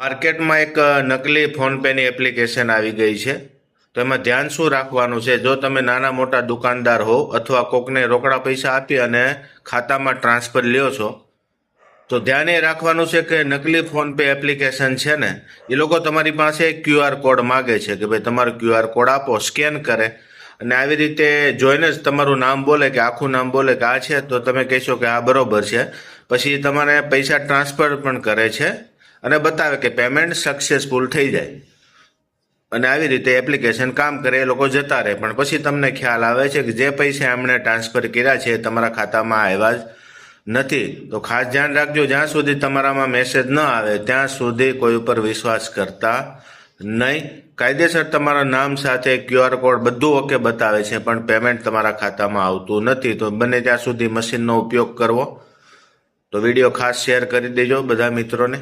માર્કેટમાં એક નકલી ફોનપેની એપ્લિકેશન આવી ગઈ છે. તો એમાં ધ્યાન શું રાખવાનું છે? જો તમે નાના મોટા દુકાનદાર હો અથવા કોકને રોકડા પૈસા આપી અને ખાતામાં ટ્રાન્સફર લ્યો છો, તો ધ્યાન એ રાખવાનું છે કે નકલી ફોનપે એપ્લિકેશન છે ને, એ લોકો તમારી પાસે ક્યુઆર કોડ માગે છે કે ભાઈ તમારો ક્યુઆર કોડ આપો, સ્કેન કરે. અને આવી રીતે જોઈને જ તમારું નામ બોલે કે આખું નામ બોલે કે આ છે, તો તમે કહેશો કે આ બરોબર છે. પછી તમારે પૈસા ટ્રાન્સફર પણ કરે છે. અને બતાવે કે પેમેન્ટ સક્સેસફુલ થઈ જાય. અને આવી રીતે એપ્લિકેશન કામ કરે, એ લોકો જતા રહે. પણ પછી તમને ખ્યાલ આવે છે કે જે પૈસા એમણે ટ્રાન્સફર કર્યા છે તમારા ખાતામાં આવ્યા જ નથી. તો ખાસ ધ્યાન રાખજો, જ્યાં સુધી તમારામાં મેસેજ ન આવે, ત્યાં સુધી કોઈ ઉપર વિશ્વાસ કરતા નહીં. કાયદેસર તમારા નામ સાથે ક્યુઆર કોડ બધું ઓકે બતાવે છે, પણ પેમેન્ટ તમારા ખાતામાં આવતું નથી. તો બને ત્યાં સુધી મશીનનો ઉપયોગ કરવો. તો વીડિયો ખાસ શેર કરી દેજો બધા મિત્રોને.